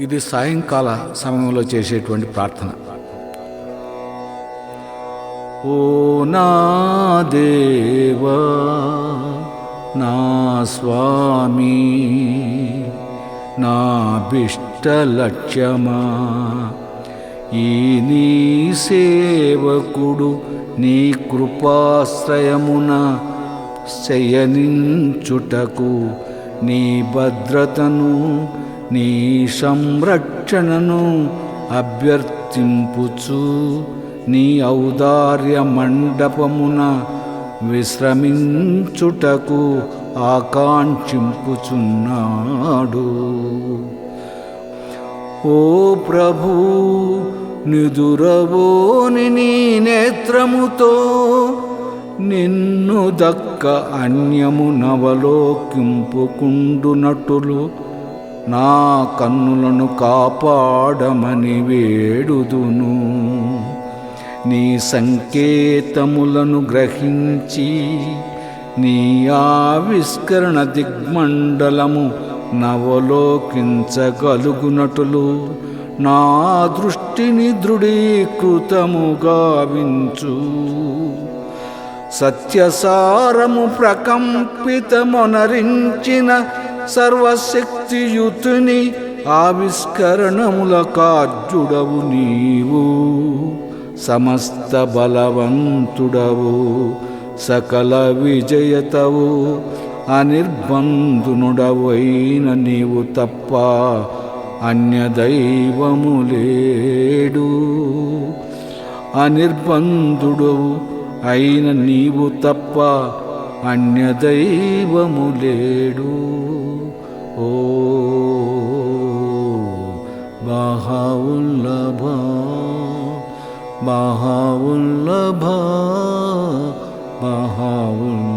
ఇది సాయంకాల సమయంలో చేసేటువంటి ప్రార్థన. ఓ నా దేవా నా స్వామి నా ఈ నీ సేవకుడు నీ కృపాశ్రయమున శయనించుటకు నీ భద్రతను నీ సంరక్షణను అభ్యర్థింపుచు నీ ఔదార్య మండపమున విశ్రమించుటకు ఆకాంక్షింపుచున్నాడు. ఓ ప్రభు నిదురవోని నీ నేత్రముతో నిన్ను దక్క అన్యము నవలోకింపుకుండునట్టులు నా కన్నులను కాపాడమని వేడుదును. నీ సంకేతములను గ్రహించి నీ ఆవిష్కరణ దిగ్మండలము నవలోకించగలుగునటులు. నా దృష్టిని దృఢీకృతము గావించు. సత్యసారము ప్రకంపితమొనరించిన సర్వశక్తియుతుని ఆవిష్కరణముల కార్జుడవు నీవు. సమస్త బలవంతుడవు సకల విజయతవు అనిర్బంధునుడవైన నీవు తప్ప అన్యదైవము లేడు. అనిర్బంధుడవు అయిన నీవు తప్ప అన్యదైవము లేడు. ও বাহাউল্লভ বাহাউল্লভ বাহাউল